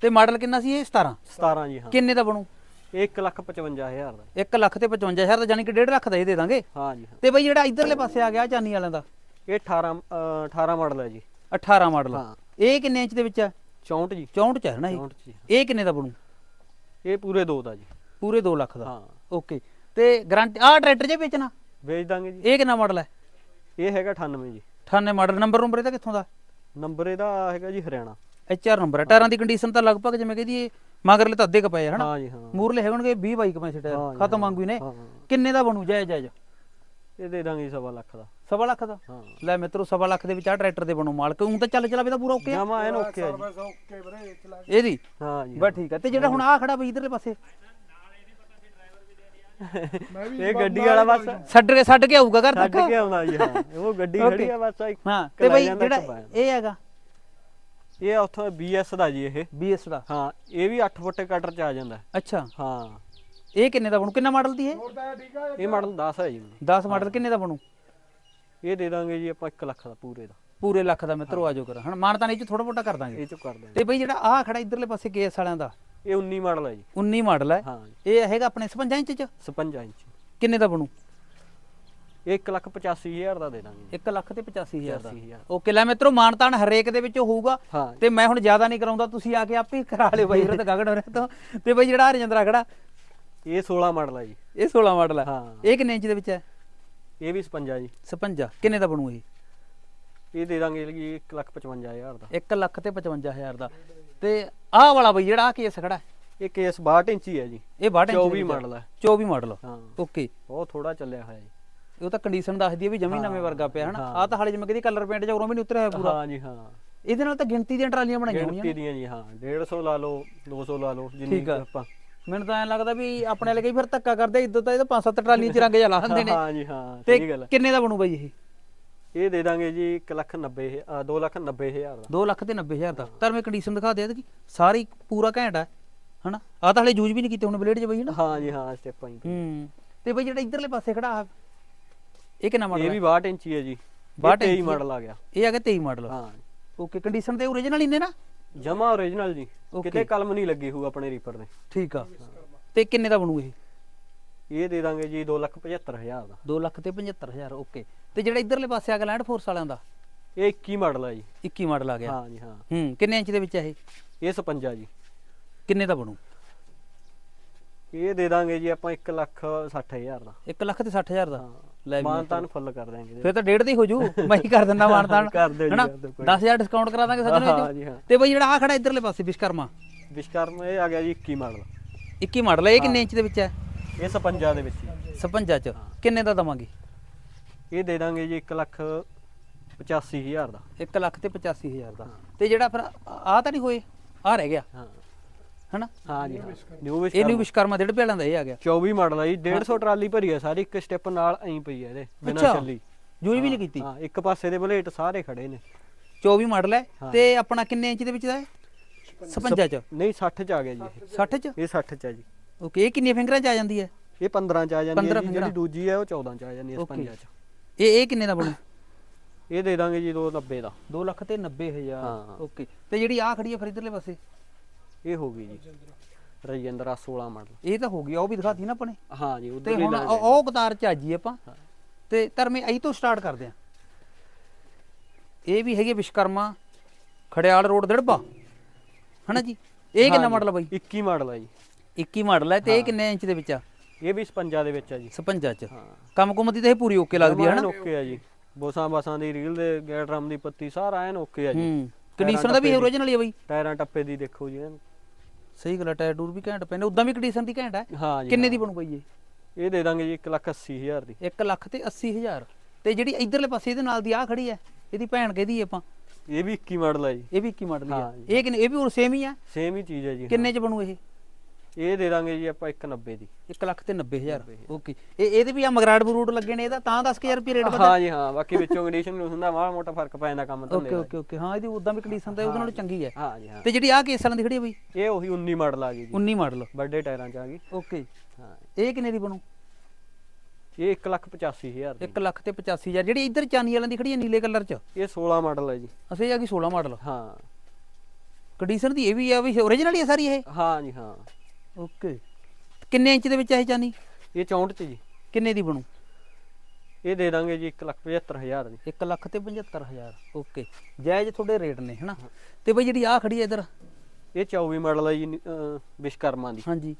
ਤੇ ਮਾਡਲ ਕਿੰਨਾ ਸੀ ਇਹ? 17 17 ਜੀ ਹਾਂ। ਕਿੰਨੇ ਦਾ ਬਣੂ? ਇਹ 1 ਲੱਖ 55000 ਦਾ। 1 ਲੱਖ ਤੇ 55000 ਦਾ ਜਾਨੀ ਕਿ 1.5 ਲੱਖ ਦਾ ਇਹ ਦੇ ਦਾਂਗੇ? ਹਾਂ ਜੀ ਹਾਂ। ਤੇ ਬਈ ਜਿਹੜਾ ਇਧਰਲੇ ਪਾਸੇ ਆ ਗਿਆ ਚਾਨੀ ਵਾਲਿਆਂ ਦਾ? ਇਹ 18 ਅ, 18 ਮਾਡਲ ਹੈ ਜੀ। 18 ਮਾਡਲ। ਹਾਂ। ਇਹ ਕਿੰਨੇ ਇੰਚ ਦੇ ਵਿੱਚ ਹੈ 64 ਜੀ। 64 ਚ ਹੈ ਨਾ ਇਹ? 64 ਜੀ ਇਹ ਕਿੰਨੇ ਦਾ ਬਣੂ? ਇਹ ਪੂਰੇ ਦੋ ਦਾ ਜੀ। ਪੂਰੇ 2 ਲੱਖ ਦਾ। ਹਾਂ। ਓਕੇ। ਤੇ ਗਾਰੰਟੀ ਆਹ ਟਰੈਕਟਰ ਜੇ ਵੇਚਣਾ? ਵੇਚ ਦਾਂਗੇ ਜੀ। ਇਹ ਕਿੰਨਾ ਮਾਡਲ ਹੈ ਇਹ ਹੈਗਾ 98 ਜੀ। 98 ਮਾਡਲ। ਨੰਬਰ ਨੰਬਰ ਇਹਦਾ ਕਿੱਥੋਂ ਦਾ? ਨੰਬਰ ਇਹਦਾ ਹੈਗਾ ਜੀ ਹਰਿਆਣਾ। ਐਚਆਰ ਨੰਬਰ ਹੈ ਟਾਇਰਾਂ ਦੀ ਕੰਡੀਸ਼ਨ ਤਾਂ ਲਗਭਗ ਜਿਵੇਂ ਕਹਦੀ ਇਹ ਮਗਰਲੇ ਤਾਂ ਅੱਧੇ ਕ ਪਏ ਆ, ਹਨਾ ਹਾਂ ਜੀ ਹਾਂ। ਮੂਰਲੇ ਹੈਗਣਗੇ 20 ਬਾਈ ਕਪੈਸਿਟੀ ਹਾਂ ਟਾਇਰ। ਜੀ, ਖਤਮ। ਵਾਂਗੂ ਹੀ ਨੇ। ਹਾਂ। ਕਿੰਨੇ ਦਾ ਬਣੂ? ਜਾਇਜ਼ ਜਾਇਜ਼। ਇਹ ਦੇ ਦਾਂਗੇ ਜੀ ਸਵਾ ਲੱਖ ਦਾ। ਸਵਾ ਲੱਖ ਦਾ? ਹਾਂ। ਲੈ ਮਿੱਤਰੋ ਸਵਾ ਲੱਖ ਦੇ ਵਿੱਚ ਆ ਟਰੈਕਟਰ ਦੇ ਬਣੂ ਮਾਲਕ ਉਹ ਤਾਂ ਚੱਲ ਚਲਾਵੇ ਤਾਂ ਪੂਰਾ ਓਕੇ ਜਮਾ ਐਨ ਓਕੇ ਆ ਜੀ। ਸਰਵਿਸ ਓਕੇ ਵੀਰੇ ਚਲਾ ਇਹਦੀ? ਹਾਂ ਜੀ ਬਸ ਠੀਕ ਹੈ ਤੇ ਜਿਹੜਾ ਹੁਣ ਆ ਖੜਾ ਬਈ ਇਧਰਲੇ ਪਾਸੇ? ਮੈਂ ਵੀ ਇਹ ਗੱਡੀ ਵਾਲਾ ਬਸ। ਛੱਡ ਕੇ ਛੱਡ ਕੇ ਆਊਗਾ ਘਰ ਛੱਡ ਤੱਕ? ਕੇ ਆਉਂਦਾ ਜੀ ਹਾਂ। ਉਹ ਗੱਡੀ. ਖੜੀ ਆ ਬਸ ਇੱਕ ਹਾਂ। ਤੇ ਬਈ ਜਿਹੜਾ। ਇਹ ਹੈਗਾ? ਇਹ ਉੱਥੋਂ BS ਦਾ ਜੀ ਇਹ। BS ਦਾ? ਹਾਂ ਇਹ ਵੀ 8 ਫੁੱਟ ਕਟਰ ਚ ਆ ਜਾਂਦਾ। ਅੱਛਾ। ਹਾਂ। ਇਹ ਕਿੰਨੇ ਦਾ ਬਣੂ? ਕਿੰਨਾ ਮਾਡਲ ਦੀ ਇਹ? ਆ ਇਹ ਮਾਡਲ 10 ਹੈ ਜੀ। 10 ਮਾਡਲ ਕਿੰਨੇ ਦਾ ਬਣੂ? ਇਹ ਦੇ ਦਾਂਗੇ ਜੀ ਆਪਾਂ 1 ਲੱਖ ਦਾ ਪੂਰੇ ਦਾ। ਪੂਰੇ ਲੱਖ ਦਾ ਮਿੱਤਰੋ ਆਜੋ ਕਰ। ਹਣ ਮਾਨਤਾ ਨਹੀਂ ਚ ਥੋੜਾ ਮੋਟਾ ਕਰ ਦਾਂਗੇ। ਇਹ ਚ ਕਰ ਦਾਂਗੇ। ਤੇ ਬਈ ਜਿਹੜਾ ਆ ਖੜਾ ਇਧਰਲੇ ਪਾਸੇ ਕੇਸ ਵਾਲਿਆਂ ਦਾ ਇਹ 19 ਮਾਡਲ ਹੈ ਜੀ। 19 ਮਾਡਲ ਹੈ। ਹਾਂ ਇਹ ਹੈਗਾ ਆਪਣੇ 55 ਇੰਚ ਚ? 56 ਇੰਚ। ਕਿੰਨੇ ਦਾ ਬਣੂ? ਇਹ 1 ਲੱਖ 85000 ਦਾ ਦੇ ਦਾਂਗੇ 1 ਲੱਖ ਤੇ 85000 ਦਾ। 85000 ਓਕੇ ਲੈ ਮਿੱਤਰੋ ਮਾਨਤਾਨ ਹਰੇਕ ਦੇ ਵਿੱਚ ਹੋਊਗਾ। ਤੇ ਮੈਂ ਹੁਣ ਜ਼ਿਆਦਾ ਨਹੀਂ ਕਰਾਉਂਦਾ ਤੁਸੀਂ ਆ ਕੇ ਆਪੇ ਹੀ ਕਰਾ ਲਿਓ ਬਾਈ ਵੀਰੇ ਤੇ ਗਗਨ ਹੋਰੇ ਤੋਂ। ਤੇ ਬਈ ਜਿਹੜਾ ਰਜਿੰਦਰਾ ਖੜਾ ਇਹ 16 ਮਾਡਲ ਹੈ ਜੀ। ਇਹ 16 ਮਾਡਲ ਹੈ। ਹਾਂ। ਇਹ ਕਿੰਨੇ ਇੰਚ ਦੇ ਵਿੱਚ ਹੈ? ਇਹ ਵੀ 56 ਜੀ। 56 ਕਿੰਨੇ ਦਾ ਬਣੂ ਇਹ? ਇਹ ਦੇ ਦਾਂਗੇ ਜੀ 1 ਲੱਖ 55000 ਦਾ। 1 ਲੱਖ ਤੇ 55000 ਦਾ। ਤੇ ਆਹ ਵਾਲਾ ਬਈ ਜਿਹੜਾ ਆ ਕੇਸ ਖੜਾ ਹੈ। ਇਹ ਕੇਸ 62 ਇੰਚੀ ਹੈ ਜੀ। ਇਹ 62 ਇੰਚ 24 ਮਾਡਲ ਹੈ। 24 ਮਾਡਲ। ਹਾਂ। ਓਕੇ। ਬਹੁਤ ਥੋੜਾ ਚੱਲਿਆ ਹੋਇਆ ਜੀ। ਉਹ ਤਾਂ ਕੰਡੀਸ਼ਨ ਦੱਸਦੀ ਹੈ ਵੀ ਜਮੀ ਨਵੇਂ ਵਰਗਾ ਪਿਆ ਹਨਾ? ਆ ਤਾਂ ਹਾਲੇ ਜਿਵੇਂ ਕਿਹਦੀ ਕਲਰ ਪੇਂਟ ਜਾਂ ਉਰੋਂ ਵੀ ਨਹੀਂ ਉਤਰਿਆ ਹੋਇਆ ਪੂਰਾ। ਹਾਂ ਜੀ ਹਾਂ। ਇਹਦੇ ਨਾਲ ਤਾਂ ਗਿਣਤੀ ਦੀਆਂ ਟਰਾਲੀਆਂ ਬਣਾਈਆਂ ਹੋਣੀਆਂ। ਗਿਣਤੀ ਦੀਆਂ ਜੀ ਹਾਂ। 150 ਲਾ ਲਓ 200 ਲਾ ਲਓ ਜਿੰਨੀ ਆਪਾਂ ਮੈਨੂੰ ਤਾਂ ਐਂ ਲੱਗਦਾ ਵੀ ਆਪਣੇ ਵਾਲੇ ਕਈ ਫਿਰ ਧੱਕਾ ਕਰਦੇ ਇੱਦਾਂ ਤਾਂ ਇਹ ਤਾਂ ਪੰਜ ਸੱਤ ਟਰਾਲੀਆਂ ਚ ਰੰਗ ਜਾ ਲਾ ਦਿੰਦੇ ਨੇ। ਹਾਂ ਜੀ ਹਾਂ ਤੇ ਸਹੀ ਗੱਲ ਹੈ। ਕਿੰਨੇ ਦਾ ਬਣੂ ਬਾਈ ਇਹ? ਇਹ ਦੇ ਦਾਂਗੇ ਜੀ 1 ਲੱਖ 90 2 ਲੱਖ 90 ਹਜ਼ਾਰ ਦਾ। 2 ਲੱਖ ਤੇ 90000 ਦਾ। ਤਾਂ ਮੈਂ ਕੰਡੀਸ਼ਨ ਦਿਖਾ ਦੇ ਇਹਦੀ। ਸਾਰੀ ਪੂਰਾ ਘੈਂਟ ਹੈ ਹਨਾ? ਆ ਤਾਂ ਹਲੇ ਯੂਜ਼ ਵੀ ਨਹੀਂ ਕੀਤੇ ਹੁਣ ਬਲੇਡ 'ਚ ਬਈ ਨਾ ਹਾਂ ਜੀ ਹਾਂ ਸਟੈਪਾਂ ਹੀ ਹੂੰ। ਤੇ ਬਈ ਜਿਹੜਾ ਇਧਰਲੇ ਪਾਸੇ ਖੜਾ ਆ ਇਹ ਕਿੰਨਾ ਇਹ ਮਾਡਲ ਵੀ ਹੈ 62 ਇੰਚੀ ਹੈ ਜੀ। 62 62 ਇੰਚੀ ਮਾਡਲ ਆ ਗਿਆ। ਇਹ ਆ ਗਿਆ 23 ਮਾਡਲ ਹਾਂ। ਓਕੇ ਕੰਡੀਸ਼ਨ ਤੇ ਓਰੀਜਨਲ ਹੀ ਨੇ? ਨਾ ਜਮਾ ਓਰੀਜਨਲ ਜੀ. ਕਿਤੇ ਕਲਮ ਨਹੀਂ ਲੱਗੀ ਹੋਊ ਆਪਣੇ ਰੀਪਰ ਦੇ ਠੀਕ ਆ। ਤੇ ਕਿੰਨੇ ਦਾ ਬਣੂ ਇਹ? ਇਹ ਦੇ ਦਾਂਗੇ ਜੀ 2 ਲੱਖ 75 ਹਜ਼ਾਰ ਦਾ। 2 ਲੱਖ ਤੇ 75000 ਓਕੇ ਤੇ ਜਿਹੜਾ ਇਧਰਲੇ ਪਾਸੇ ਆ ਗਿਆ ਲੈਂਡ ਫੋਰਸ ਵਾਲਿਆਂ ਦਾ? ਇਹ 21 ਮਾਡਲ ਹੈ ਜੀ। 21 ਮਾਡਲ ਆ ਗਿਆ। ਹਾਂ ਜੀ ਹਾਂ। ਹੂੰ ਕਿੰਨੇ ਇੰਚ ਦੇ ਵਿੱਚ ਇਹ? ਇਹ 56 ਜੀ। ਕਿੰਨੇ ਦਾ ਬਣੂ? ਇਹ ਦੇ ਦਾਂਗੇ ਜੀ ਆਪਾਂ 1 ਲੱਖ 60 ਹਜ਼ਾਰ ਦਾ। 1 ਲੱਖ ਤੇ 60000 ਦਾ? ਲੈ ਵੀ ਮਾਨਤਾਨ ਫੁੱਲ ਕਰ ਦਾਂਗੇ ਫਿਰ ਤਾਂ ਡੇਢ ਦੀ ਹੋ ਜੂ। ਮੈਂ ਹੀ ਕਰ ਦਿੰਦਾ ਮਾਨਤਾਨ। (laughs) ਕਰ ਦਿਓ ਜੀ, ਹਨਾ? ਕਰ ਦਿਓ, ਕੋਈ 10000 ਡਿਸਕਾਊਂਟ ਕਰਾ ਦਾਂਗੇ ਸੱਜਣ ਜੀ ਤੇ ਬਈ ਜਿਹੜਾ ਆ ਖੜਾ ਇਧਰਲੇ ਪਾਸੇ ਵਿਸ਼ਕਰਮਾ। ਵਿਸ਼ਕਰਮ ਇਹ ਆ ਗਿਆ ਜੀ 21 ਮਾਡਲ। 21 ਮਾਡਲ ਇਹ ਕਿੰਨੇ ਇੰਚ ਦੇ ਵਿੱਚ ਹੈ? ਇਹ 56 ਦੇ ਵਿੱਚ ਜੀ। 56 ਚ। ਕਿੰਨੇ ਦਾ ਦਵਾਂਗੇ? ਇਹ ਦੇ ਦਾਂਗੇ ਜੀ 1 ਲੱਖ 85 ਹਜ਼ਾਰ ਦਾ। 1 ਲੱਖ ਤੇ 85000 ਦਾ। ਤੇ ਜਿਹੜਾ ਫਿਰ ਆ ਤਾਂ ਨਹੀਂ ਹੋਏ ਆ ਰਹਿ ਗਿਆ। ਹਾਂ। ਹਨਾ? ਹਾਂ ਜੀ ਹਾਂ। ਨਿਊ ਇਹ ਵਿਸ਼ਕਰਮ। ਨਿਊ ਵਿਸ਼ਕਰਮਾ ਡੇਢ ਪਿਆਲਾਂ ਦਾ ਇਹ ਆ ਗਿਆ। 24 ਮਾਡਲ ਆ ਜੀ 150 ਟਰਾਲੀ ਭਰੀ ਆ ਸਾਰੀ ਇੱਕ ਸਟੈਪ ਨਾਲ ਐਂ ਪਈ ਆ ਇਹਦੇ ਬਿਨਾਂ ਅੱਛਾ। ਚੱਲੀ ਯੂਜ਼ ਵੀ ਨਹੀਂ ਕੀਤੀ। ਹਾਂ ਇੱਕ ਪਾਸੇ ਦੇ ਬਲੇਟ ਸਾਰੇ ਖੜੇ ਨੇ। 24 ਮਾਡਲ ਹੈ। ਹਾਂ। ਤੇ ਆਪਣਾ ਕਿੰਨੇ ਇੰਚ ਦੇ ਵਿੱਚ ਦਾ ਹੈ? 56 ਚ। ਨਹੀਂ 60 ਚ ਆ ਗਿਆ ਜੀ ਇਹ। 60 ਚ? ਇਹ 60 ਚ ਆ ਜੀ। ਓਕੇ ਇਹ ਕਿੰਨੀਆਂ ਫਿੰਗਰਾਂ ਚ ਆ ਜਾਂਦੀ ਹੈ? ਇਹ 15 ਚ ਆ ਜਾਂਦੀ 15 ਹੈ ਫਿੰਗਰਾਂ। ਦੂਜੀ ਹੈ ਉਹ 14 ਚ ਆ ਜਾਂਦੀ ਹੈ. 55 ਚ। ਇਹ ਇਹ ਕਿੰਨੇ ਦਾ ਬਣੂ? ਇਹ ਦੇ ਦਾਂਗੇ ਜੀ 290 ਦਾ। 2 ਲੱਖ ਤੇ 90000 ਹਾਂ। ਓਕੇ। ਤੇ ਜਿਹੜੀ ਆ ਖੜੀ ਹੈ ਫਿਰ ਇਧਰਲੇ ਪਾਸੇ? ਇਹ ਹੋ ਗਈ ਜੀ। ਰਜਿੰਦਰਾ 16 ਮਾਡਲ ਇਹ ਤਾਂ ਹੋ ਗਿਆ ਉਹ ਵੀ ਦਿਖਾਤੀ ਨਾ ਆਪਣੇ। ਹਾਂ ਜੀ ਤੇ ਹੁਣ ਉਹ ਉਹ ਕਤਾਰ ਚ ਆਜੀ ਆਪਾਂ। ਤੇ ਧਰਮੇ ਅਈ ਤੋਂ ਸਟਾਰਟ ਕਰਦੇ ਆ ਇਹ ਵੀ ਹੈਗੇ ਵਿਸ਼ਕਰਮਾ ਖੜਿਆਲ ਰੋਡ ਦੜਬਾ। ਹਨਾ ਜੀ? ਇਹ ਕਿੰਨਾ ਮਾਡਲ ਆ ਬਾਈ? 21 ਮਾਡਲ ਆ ਜੀ। 21 ਮਾਡਲ ਹੈ ਤੇ ਇਹ ਕਿੰਨੇ ਇੰਚ ਦੇ ਵਿੱਚ ਆ? ਇਹ ਵੀ 55 ਦੇ ਵਿੱਚ ਆ ਜੀ। 56 ਚ। ਹਾਂ। ਕੰਮ ਕੁੰਮ ਦੀ ਤਾਂ ਇਹ ਪੂਰੀ ਓਕੇ ਲੱਗਦੀ ਹੈ ਹਨਾ? ਓਕੇ ਆ ਜੀ। ਬੋਸਾਂ ਬਾਸਾਂ ਦੀ ਰੀਲ ਦੇ ਗੈਟ ਡਰਮ ਦੀ ਪੱਤੀ ਸਾਰਾ ਐਨ ਓਕੇ ਆ ਜੀ। ਹੂੰ। ਕੰਡੀਸ਼ਨ ਦਾ ਵੀ ਓਰੀਜਨਲ ਹੀ ਆ ਬਾਈ। ਟਾਇਰਾਂ ਟੱਪੇ ਦੀ ਦੇਖੋ ਜੀ ਐਨ। ਸਹੀ ਗੱਲ ਹੈ ਟਾਇਰ ਟੂਰ ਵੀ ਘੈਂਟ ਪੈਨੇ ਉਦਾਂ ਵੀ ਕੰਡੀਸ਼ਨ ਦੀ ਘੈਂਟ ਹੈ ਹਾਂ ਜੀ ਕਿੰਨੇ ਹਾਂ। ਦੀ ਬਣੂ ਬਾਈ ਇਹ? ਇਹ ਦੇ ਦਾਂਗੇ ਜੀ 1 ਲੱਖ 80 ਹਜ਼ਾਰ ਦੀ। 1 ਲੱਖ ਤੇ 80000 ਤੇ ਜਿਹੜੀ ਇਧਰਲੇ ਪਾਸੇ ਇਹਦੇ ਨਾਲ ਦੀ ਆ ਖੜੀ ਹੈ ਇਹਦੀ ਭੈਣ ਕਿਹਦੀ ਹੈ ਆਪਾਂ? ਇਹ ਵੀ 21 ਮਾਡਲ ਆ ਜੀ। ਇਹ ਵੀ 21 ਮਾਡਲ ਹੀ ਹਾਂ। ਇਹ ਕਿੰਨੇ ਇਹ ਵੀ ਹੋਰ ਸੇਮ ਹੀ ਆ? ਸੇਮ ਹੀ ਚੀਜ਼ ਹੈ ਜੀ ਕਿੰਨੇ ਚ ਬਣੂ ਇਹ? ਇਹ ਦੇ ਦਾਂਗੇ ਜੀ ਆਪਾਂ 190 ਦੀ। 1 ਲੱਖ ਤੇ 90000 ਓਕੇ। ਇਹ ਇਹਦੇ ਵੀ ਆ ਮਗਰਾੜ ਬਰੂਟ ਲੱਗੇ ਨੇ ਇਹਦਾ ਤਾਂ 10000 ਰੁਪਏ ਰੇਟ ਵਧਾ ਹਾਂ ਜੀ ਹਾਂ ਬਾਕੀ ਵਿੱਚੋਂ ਕੰਡੀਸ਼ਨ ਨੂੰ ਹੁੰਦਾ ਮਾੜਾ ਮੋਟਾ ਫ਼ਰਕ ਪੈ ਜਾਂਦਾ ਕੰਮ ਧੰਦੇ ਓਕੇ ਓਕੇ ਓਕੇ। ਹਾਂ ਇਹਦੀ ਉਦਾਂ ਵੀ ਕੰਡੀਸ਼ਨ ਤਾਂ ਉਹਦੇ ਨਾਲੋਂ ਚੰਗੀ ਹੈ। ਹਾਂ ਜੀ ਹਾਂ। ਤੇ ਜਿਹੜੀ ਆ ਕੇਸ ਵਾਲਾਂ ਦੀ ਖੜੀ ਹੈ ਬਈ? ਇਹ ਉਹੀ 19 ਮਾਡਲ ਆ ਗਈ ਜੀ। 19 ਮਾਡਲ ਵੱਡੇ ਟਾਇਰਾਂ ਚ ਆ ਗਈ। ਓਕੇ। ਹਾਂ। ਇਹ ਕਿੰਨੇ ਦੀ ਬਣੂ? ਇਹ 185000 ਦੀ। 1 ਲੱਖ ਤੇ 85000 ਜਿਹੜੀ ਇੱਧਰ ਚਾਨੀ ਵਾਲਾਂ ਦੀ ਖੜੀ ਹੈ ਨੀਲੇ ਕਲਰ ਚ? ਇਹ 16 ਮਾਡਲ ਹੈ ਜੀ। ਅਸੀਂ ਇਹ ਆ ਗਈ 16 ਮਾਡਲ ਹਾਂ। ਕੰਡੀਸ਼ਨ ਦੀ ਇਹ ਵੀ ਆ ਵੀ ਓਰੀਜਨਲ ਹੀ ਹੈ ਸਾਰੀ ਇਹ? ਹਾਂ ਜੀ ਹਾਂ। ਓਕੇ। ਕਿੰਨੇ ਇੰਚ ਦੇ ਵਿੱਚ ਇਹ ਚਾਨੀ? ਇਹ 64 ਚ ਜੀ। ਕਿੰਨੇ ਦੀ ਬਣੂ? ਇਹ ਦੇ ਦਾਂਗੇ ਜੀ 175000 ਦੀ। 1 ਲੱਖ ਤੇ 75000 ਓਕੇ। ਜਾਇਜ਼ ਤੁਹਾਡੇ ਰੇਟ ਨੇ ਹਨਾ? ਤੇ ਬਈ ਜਿਹੜੀ ਆ ਖੜੀ ਹੈ ਇੱਧਰ? ਇਹ 24 ਮਾਡਲ ਹੈ ਜੀ ਵਿਸ਼ਕਰਮਾ ਦੀ। ਹਾਂਜੀ।